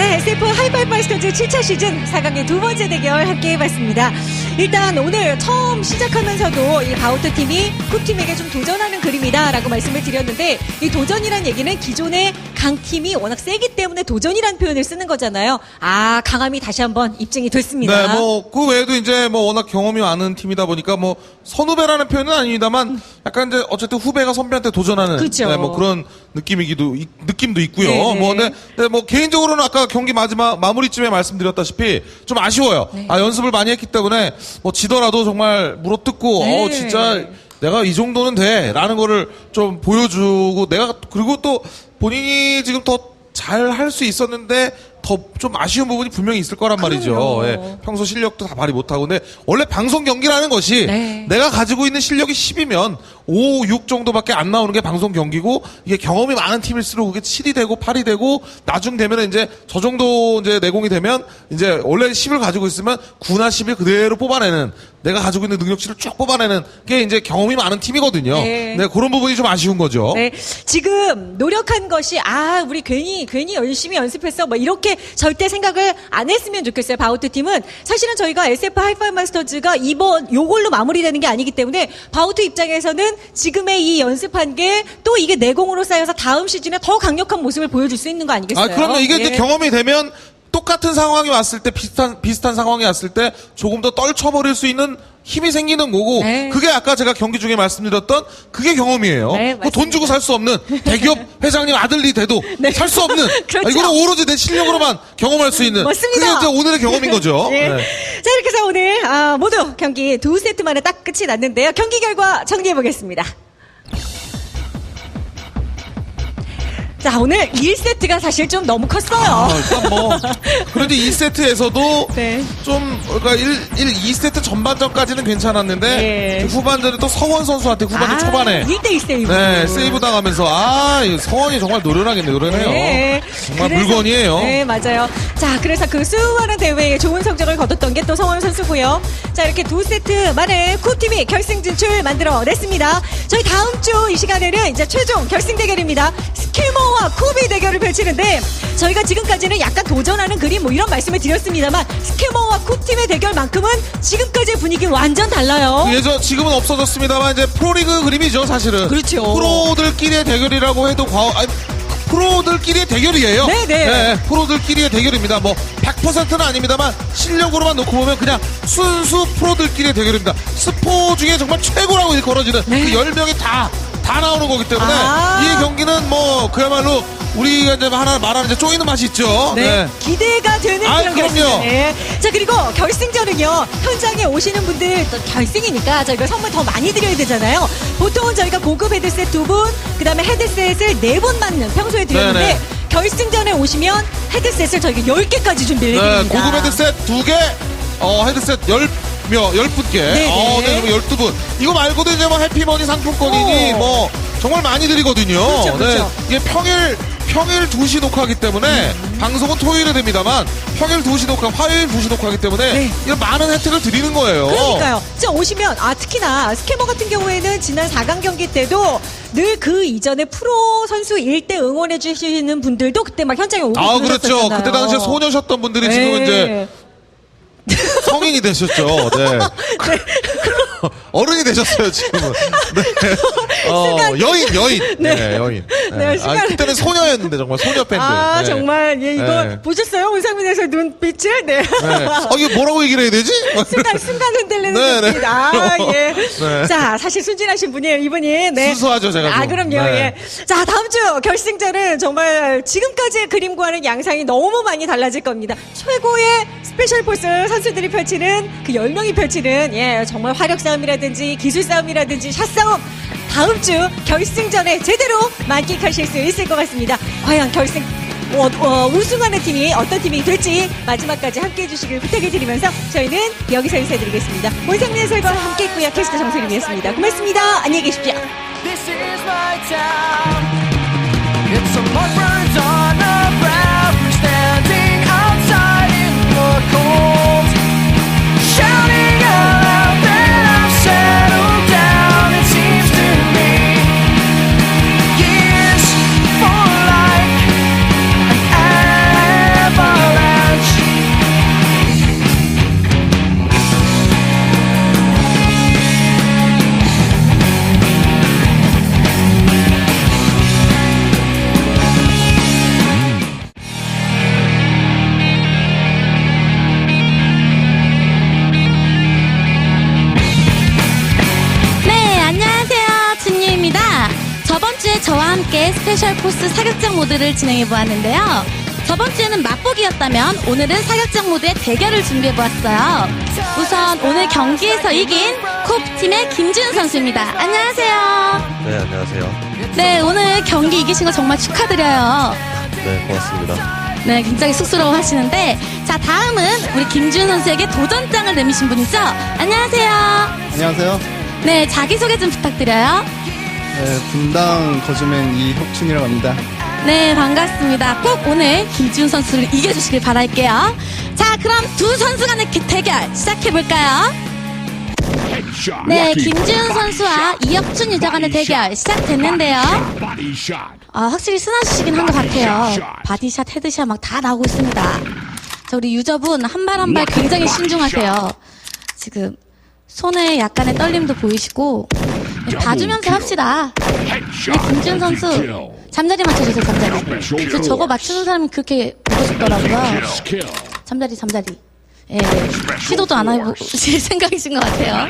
네, SF 하이파이파스터즈 7차 시즌 4강의 두 번째 대결 함께 해봤습니다. 일단 오늘 처음 시작하면서도 이 바우터 팀이 쿱 팀에게 좀 도전하는 그림이다라고 말씀을 드렸는데 이 도전이란 얘기는 기존의 강팀이 워낙 세기 때문에 도전이란 표현을 쓰는 거잖아요. 아, 강함이 다시 한번 입증이 됐습니다. 네, 뭐, 그 외에도 이제 뭐 워낙 경험이 많은 팀이다 보니까 뭐, 선후배라는 표현은 아닙니다만, 약간 이제 어쨌든 후배가 선배한테 도전하는. 그쵸. 네, 뭐 그런 느낌이기도, 이- 느낌도 있고요. 네네. 뭐, 네, 네, 뭐 개인적으로는 아까 경기 마지막, 마무리쯤에 말씀드렸다시피 좀 아쉬워요. 네. 아, 연습을 많이 했기 때문에 뭐 지더라도 정말 물어뜯고, 네. 어, 진짜 내가 이 정도는 돼. 라는 거를 좀 보여주고, 내가, 그리고 또 본인이 지금 더 잘 할 수 있었는데 더 좀 아쉬운 부분이 분명히 있을 거란 말이죠. 그럼요. 예. 평소 실력도 다 발휘 못하고. 근데 원래 방송 경기라는 것이 네. 내가 가지고 있는 실력이 10이면 5, 6 정도밖에 안 나오는 게 방송 경기고 이게 경험이 많은 팀일수록 그게 7이 되고 8이 되고 나중 되면 이제 저 정도 이제 내공이 되면 이제 원래 10을 가지고 있으면 9나 10을 그대로 뽑아내는 내가 가지고 있는 능력치를 쭉 뽑아내는 게 이제 경험이 많은 팀이거든요. 네. 네, 그런 부분이 좀 아쉬운 거죠. 네, 지금 노력한 것이 아 우리 괜히 괜히 열심히 연습했어 뭐 이렇게 절대 생각을 안 했으면 좋겠어요 바우트 팀은 사실은 저희가 SF 하이파이 마스터즈가 이번 요걸로 마무리되는 게 아니기 때문에 바우트 입장에서는 지금의 이 연습한 게 또 이게 내공으로 쌓여서 다음 시즌에 더 강력한 모습을 보여줄 수 있는 거 아니겠어요? 아, 그럼요. 이게 이제 예. 경험이 되면 똑같은 상황이 왔을 때 비슷한 비슷한 상황이 왔을 때 조금 더 떨쳐버릴 수 있는 힘이 생기는 거고 네. 그게 아까 제가 경기 중에 말씀드렸던 그게 경험이에요. 네, 그돈 주고 살 수 없는 대기업 회장님 아들이 돼도 네. 살수 없는 그렇죠. 아, 이거는 오로지 내 실력으로만 경험할 수 있는 맞습니다. 그게 이제 오늘의 경험인 거죠. 예. 네. 자 이렇게 해서 오늘 아, 모두 경기 두 세트 만에 딱 끝이 났는데요. 경기 결과 정리해 보겠습니다. 자 오늘 1세트가 사실 좀 너무 컸어요. 아, 일단 뭐 그래도 2세트에서도 네. 좀 그러니까 1, 1 2세트 전반전까지는 괜찮았는데 예. 후반전에 또 서원 선수한테 후반전 아, 초반에 1대1 세이브. 네, 세이브 당하면서 아, 이 성원이 정말 노련하게 노련해요. 네. 정말 그래서- 물건이에요. 네, 맞아요. 자, 그래서 그 수많은 대회에 좋은 성적을 거뒀던 게 또 성원 선수고요. 자, 이렇게 두 세트 만에 쿠팀이 결승 진출 만들어냈습니다. 저희 다음 주 이 시간에는 이제 최종 결승 대결입니다. 스킬모와 쿠비 대결을 펼치는데 저희가 지금까지는 약간 도전하는 그림 뭐 이런 말씀을 드렸습니다만 스킬모와 쿠팀의 대결만큼은 지금까지의 분위기 완전 달라요. 예전 지금은 없어졌습니다만 이제 프로리그 그림이죠, 사실은. 그렇죠. 프로들끼리의 대결이라고 해도 과언 아니, 프로들끼리의 대결이에요. 네네. 프로들끼리의 대결입니다. 뭐 100%는 아닙니다만 실력으로만 놓고 보면 그냥 순수 프로들끼리의 대결입니다. 스포 중에 정말 최고라고 일컬어지는 네. 그 10명이 다, 다 나오는 거기 때문에 아~ 이 경기는 뭐 그야말로 우리가 이제 하나 말하는 이제 쪼이는 맛이 있죠. 네. 네. 기대가 되는 아, 그런 그럼요. 결승. 네. 자 그리고 결승전은요 현장에 오시는 분들 또 결승이니까 저희가 선물 더 많이 드려야 되잖아요. 보통은 저희가 고급 헤드셋 두 분, 그다음에 헤드셋을 네 분 맞는 평소에 드렸는데. 네네. 결승전에 오시면 헤드셋을 저희가 열 개까지 준비를 네, 해드립니다. 네, 고급 헤드셋 2개, 어, 헤드셋 10 명, 10분께. 어, 네, 그럼 12분. 이거 말고도 이제 뭐 해피머니 상품권이니 오. 뭐 정말 많이 드리거든요. 그렇죠, 네. 그렇죠. 네. 이게 평일 평일 2시 녹화하기 때문에 음. 방송은 토요일에 됩니다만 평일 2시 녹화, 화요일 2시 녹화하기 때문에 네. 이런 많은 혜택을 드리는 거예요. 그러니까요. 진짜 오시면 아 특히나 스캐머 같은 경우에는 지난 4강 경기 때도 늘 그 이전에 프로 선수 일대 응원해 주시는 분들도 그때 막 현장에 오고 아 그렇죠. 그때 당시에 소녀셨던 분들이 네. 지금 이제 성인이 되셨죠. 네. 어른이 되셨어요, 지금은. 네. 어, 여인, 여인. 네, 여인. 네. 네, 아, 순간- 그때는 소녀였는데, 정말 소녀 팬들. 아 네. 정말 예 이거 네. 보셨어요 원상민 에서 눈빛을 네. 네. 아, 이게 뭐라고 얘기를 해야 되지? 순간 순간 흔들리는 네, 눈빛. 네. 아 예. 네. 자 사실 순진하신 분이에요 이분이. 네. 순수하죠, 제가 아 좀. 그럼요. 네. 예. 자 다음 주 결승전은 정말 지금까지의 그림과는 양상이 너무 많이 달라질 겁니다. 최고의 스페셜 포스 선수들이 펼치는 그 10명이 펼치는 예 정말 화력 싸움이라든지 기술 싸움이라든지 샷 싸움 다음 주 결승전에 제대로 만끽하실 수 있을 것 같습니다. 과연 결승 어, 어, 우승하는 팀이 어떤 팀이 될지 마지막까지 함께 해주시길 부탁드리면서 저희는 여기서 인사드리겠습니다. 원상민 해설과 함께 했고요. 캐스터 정선임이었습니다. 고맙습니다. 안녕히 계십시오. 스페셜 포스 사격장 모드를 진행해 보았는데요. 저번 주에는 맛보기였다면 오늘은 사격장 모드의 대결을 준비해 보았어요. 우선 오늘 경기에서 이긴 콥 팀의 김준 선수입니다. 안녕하세요. 네, 안녕하세요. 네, 오늘 경기 이기신 거 정말 축하드려요. 네, 고맙습니다. 네, 굉장히 쑥스러워 하시는데, 자, 다음은 우리 김준 선수에게 도전장을 내미신 분이죠? 안녕하세요. 안녕하세요. 네, 자기소개 좀 부탁드려요. 네, 분당 거주맨 이혁춘이라고 합니다. 네, 반갑습니다. 꼭 오늘 김준 선수를 이겨주시길 바랄게요. 자, 그럼 두 선수 간의 기- 대결 시작해볼까요? 네, 김준 선수와 이혁준 유저 간의 대결 시작됐는데요. 아, 확실히 쓰나시긴 한 것 같아요. 바디샷, 헤드샷 막 다 나오고 있습니다. 자, 우리 유저분 한 발 한 발 굉장히 신중하세요. 지금 손에 약간의 떨림도 보이시고 네, 봐주면서 합시다. 네, 김준 선수 잠자리 맞춰주세요, 잠자리. 저 저거 맞추는 사람이 그렇게 보고 싶더라고요. 잠자리, 잠자리. 예, 시도도 안 해보실 생각이신 것 같아요.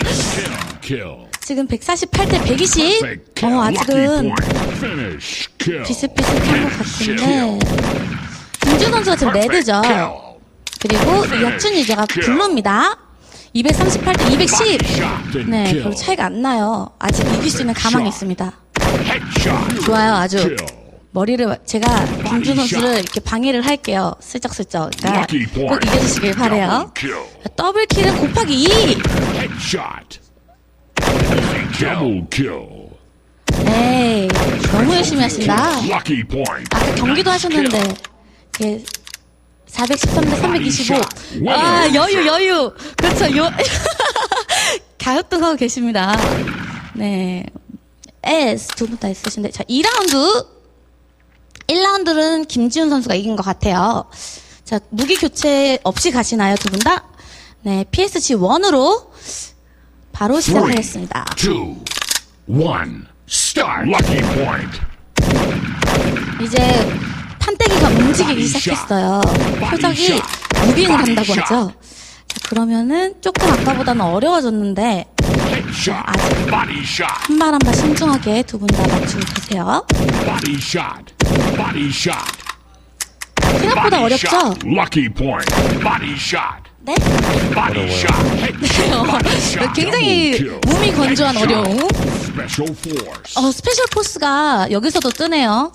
지금 148대 120. 어, 아직은 비슷비슷한 것 같은데. 김준 선수가 지금 레드죠. 그리고 이혁준 유저가 블루입니다. 238대 210. 네, 별로 차이가 안 나요. 아직 이길 수 있는 가망이 있습니다. 좋아요, 아주. 머리를 제가 김준 선수를 이렇게 방해를 할게요. 슬쩍슬쩍. 그러니까 꼭 이겨주시길 바래요. 더블 킬은 곱하기 2. Double kill. 에이, 너무 열심히 하신다. 아까 경기도 하셨는데 이게 413대 325. 아 여유 여유. 그렇죠. 요 갸우뚱하고 계십니다. 네. S 두분 다 있으신데 자 2라운드 1라운드는 김지훈 선수가 이긴 것 같아요. 자 무기 교체 없이 가시나요 두 분 다? 네 PSG 1으로 바로 시작하겠습니다. Two. One. Start. Lucky point. 이제 판때기가 움직이기 시작했어요. 표적이 무빙을 한다고 하죠. 자, 그러면은 조금 아까보다는 어려워졌는데. 아직. 한 발 한 발 신중하게 두 분 다 맞추고 계세요. 생각보다 어렵죠? 네? Shot. 굉장히. 몸이 건조한. 어려움. 어, 스페셜 포스가 여기서도 뜨네요.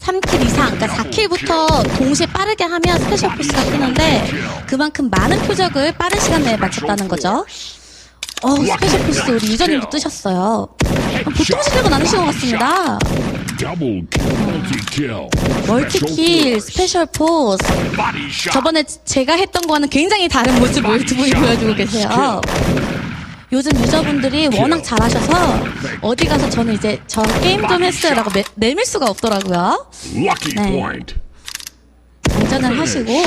3킬 이상, 그러니까 4킬부터 동시에 빠르게 하면 스페셜 포스가 뜨는데 그만큼 많은 표적을 빠른 시간 내에 맞췄다는 거죠. 어, 스페셜 포스 우리 유저님도 뜨셨어요. 보통 실력은 아니신 것 같습니다. 멀티킬, 스페셜 포스. 저번에 제가 했던 거와는 굉장히 다른 모습을 두 분이 보여주고 계세요. 요즘 유저분들이 워낙 잘하셔서 어디 가서 저는 이제 저 게임 좀 했어요라고 매- 내밀 수가 없더라고요. 네. 장전을 하시고.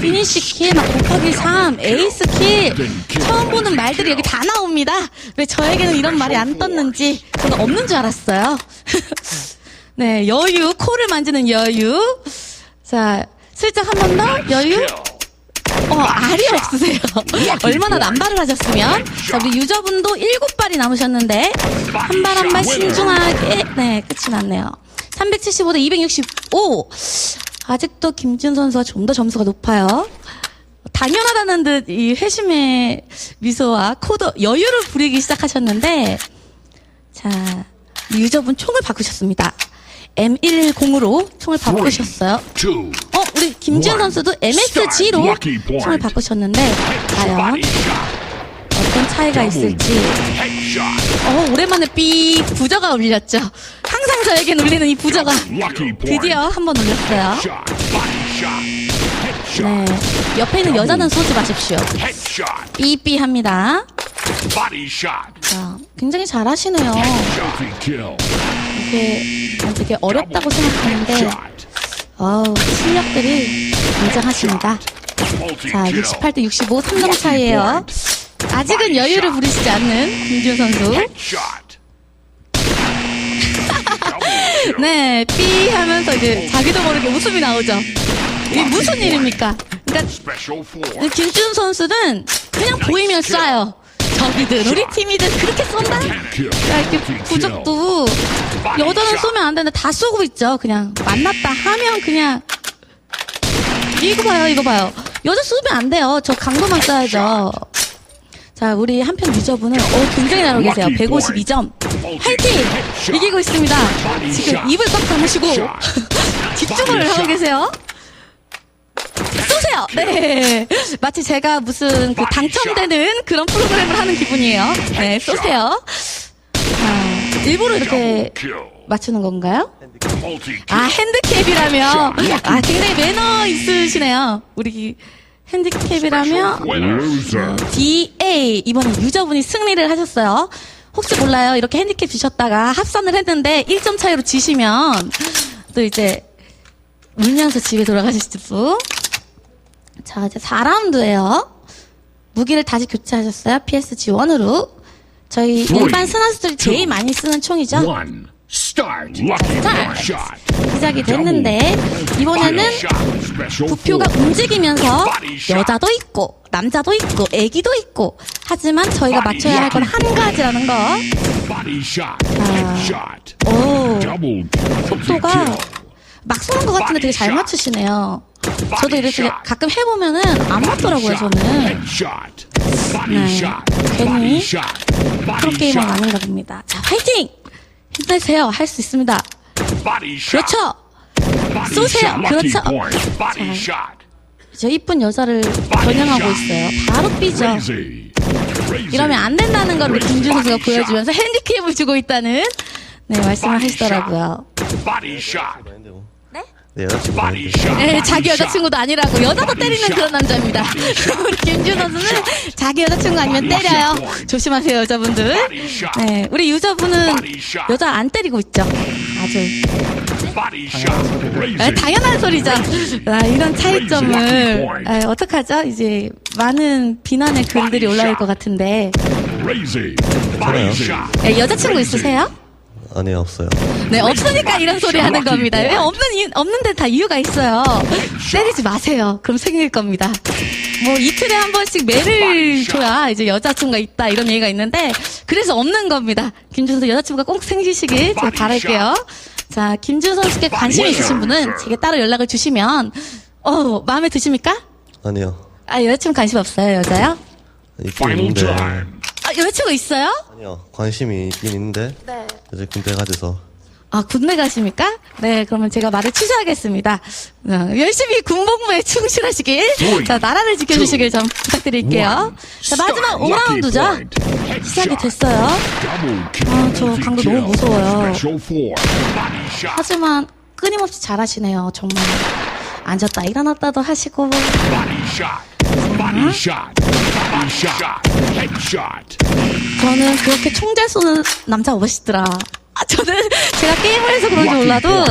피니시 킬, 막 곱하기 3, 에이스 킬 처음 보는 말들이 여기 다 나옵니다. 왜 저에게는 이런 말이 안 떴는지 저는 없는 줄 알았어요. 네, 여유, 코를 만지는 여유. 자, 슬쩍 한 번 더 여유. 어, 알이 없으세요. 얼마나 남발을 하셨으면. 자, 우리 유저분도 일곱 발이 남으셨는데, 한 발 한 발 신중하게, 네, 끝이 났네요. 375 대 265. 아직도 김준 선수가 좀 더 점수가 높아요. 당연하다는 듯 이 회심의 미소와 코도 여유를 부리기 시작하셨는데, 자, 유저분 총을 바꾸셨습니다. M110으로 총을 바꾸셨어요. Two. 어, 우리 김지현 선수도 MSG로 총을 바꾸셨는데 과연. 어떤 차이가 있을지. 어, 오랜만에 삐 부저가 울렸죠. 항상 저에겐 울리는 이 부저가 point. 드디어 한 번 울렸어요. 네. 옆에 있는 여자는 쏘지 마십시오. 삐삐 합니다. 자, 굉장히 잘하시네요. 이게 전 되게 어렵다고 생각하는데. 어우, 실력들이 굉장하십니다. 자, kill. 68대 65 3점 차이에요. 아직은 여유를 부리시지 않는 김지훈 선수. 네, 삐 하면서 이제 자기도 모르게 웃음이 나오죠. 이게 무슨 일입니까? 그러니까. 김지훈 선수는 그냥 보이면 쏴요. 저기든 우리 팀이든 그렇게 쏜다? 야, 이렇게 부적도 여자는 쏘면 안 되는데 다 쏘고 있죠. 그냥 만났다 하면 그냥 이거 봐요, 이거 봐요. 여자 쏘면 안 돼요. 저 강도만 쏴야죠. 자, 우리 한편 유저분은 어, 굉장히 잘하고 계세요. 152점. 화이팅! 이기고 있습니다. 지금 입을 꽉 다무시고 집중을 하고 계세요. 쏘세요! 네. 마치 제가 무슨 그 당첨되는 그런 프로그램을 하는 기분이에요. 네, 쏘세요. 자, 일부러 이렇게. 맞추는 건가요? 아. 핸드캡이라며. 아, 굉장히 매너 있으시네요. 우리 핸디캡이라며. Loser. DA. 이번에 유저분이 승리를 하셨어요. 혹시 몰라요. 이렇게 핸디캡 주셨다가 합산을 했는데 1점 차이로 지시면 또 이제 울면서 집에 돌아가실 수도. 자, 이제 4라운드예요. 무기를 다시 교체하셨어요. PSG1으로. 저희 일반 스나스들이 제일 많이 쓰는 총이죠. Shot. 시작이 됐는데 이번에는 부표가. 움직이면서 여자도 있고 남자도 있고 애기도 있고 하지만 저희가 맞춰야 할 건 한 가지라는 거. 자. 오. 속도가 막 쏘는 것 같은데 되게 잘 맞추시네요. 저도 이렇게 가끔 해보면은 안 맞더라고요, 저는. 네. shot. 괜히 Body shot. Body 프로게이머 shot. 아닌가 봅니다. 자, 화이팅! 힘내세요. 할 수 있습니다. 그렇죠! 쏘세요. 그렇죠. 자. 저 이쁜 여자를 겨냥하고 있어요. 바로. Crazy. 이러면 안 된다는 걸 우리 김준 선수가 보여주면서 핸디캡을 주고 있다는 네 말씀을 하시더라고요. 네? 여자친구. 네, 자기 여자친구도 아니라고 여자도 때리는 그런 남자입니다. 우리 김준 선수는 자기 여자친구 아니면 때려요. 조심하세요 여자분들. 네, 우리 유저분은 여자 안 때리고 있죠. 아주. 네. 당연한 소리죠. 아, 이런 차이점을 아, 어떡하죠? 이제 많은 비난의 글들이 올라올 것 같은데 shot. 네, 여자친구 있으세요? 아니요, 없어요. 네, 없으니까 이런 소리 하는 겁니다. 왜 없는, 이유, 없는데 다 이유가 있어요. 때리지 마세요. 그럼 생길 겁니다. 뭐 이틀에 한 번씩 매를 줘야 이제 여자친구가 있다 이런 얘기가 있는데 그래서 없는 겁니다. 김준 선수 여자친구가 꼭 생기시길 제가 바랄게요. 자, 김준 선수께 관심이 있으신 분은 제게 따로 연락을 주시면 어, 마음에 드십니까? 아니요. 아, 여자친구 관심 없어요, 여자요? 있긴 있는데. 아, 여자친구 있어요? 아니요. 관심이 있긴 있는데. 네. 이제 군대 가져서. 아, 군대 가십니까? 네, 그러면 제가 말을 취소하겠습니다. 어, 열심히 군복무에 충실하시길, 자, 나라를 지켜주시길 좀 부탁드릴게요. 자, 마지막 5라운드죠? 시작이 됐어요. 아, 저 강도 너무 무서워요. 하지만 끊임없이 잘하시네요, 정말. 앉았다 일어났다도 하시고. Body 저는 그렇게 총잘 쏘는 남자 멋있더라. 아, 저는 제가 게임을 해서 그런지 몰라도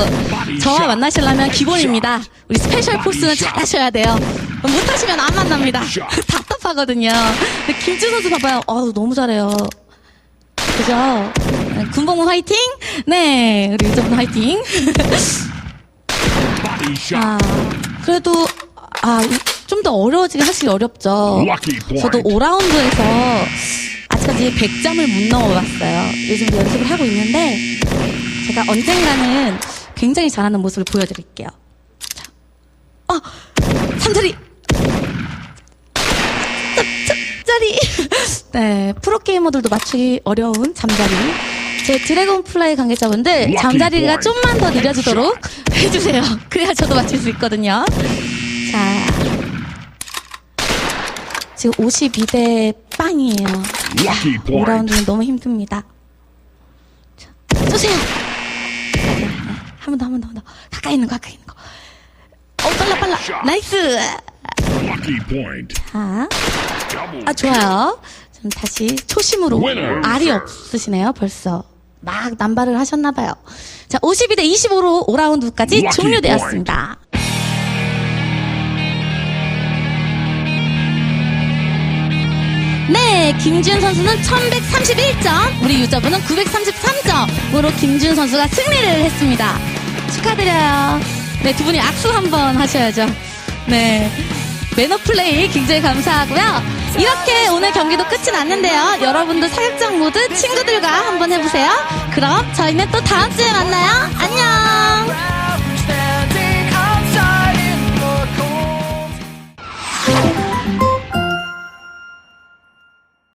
저와 만나시려면 기본입니다. 우리 스페셜 포스는 잘하셔야 돼요. 못하시면 안 만납니다. 답답하거든요. 근데 김준 선수 봐봐요. 어우, 너무 잘해요. 그죠? 네, 군복무 화이팅! 네, 우리 유저분 화이팅! 아, 그래도, 아, 좀 더 어려워지게 하시기 어렵죠. 저도 5라운드에서 아직까지 100점을 못 넘어봤어요. 요즘 연습을 하고 있는데, 제가 언젠가는 굉장히 잘하는 모습을 보여드릴게요. 자, 어, 삼자리! 잠자리! 네, 프로게이머들도 맞추기 어려운 잠자리. 제 드래곤 플라이 관계자분들, 잠자리가 좀만 더 느려지도록 해주세요. 그래야 저도 맞출 수 있거든요. 자, 지금 52대 빵이에요. Lucky point. 5라운드는 너무 힘듭니다. 자, 쏘세요! 한 번 더, 한 번 더, 한 번 더. 가까이 있는 거, 가까이 있는 거. 어, 빨라, 빨라. 나이스! 자. 아, 좋아요. 좀 다시 초심으로. 알이 없으시네요, 벌써. 막 남발을 하셨나봐요. 자, 52대 25로 5라운드까지 Lucky 종료되었습니다. 네, 김준 선수는 1131점, 우리 유저분은 933점으로 김준 선수가 승리를 했습니다. 축하드려요. 네, 두 분이 악수 한번 하셔야죠. 네. 매너 플레이 굉장히 감사하고요. 이렇게 오늘 경기도 끝이 났는데요. 여러분도 사격장 모드 친구들과 한번 해보세요. 그럼 저희는 또 다음 주에 만나요.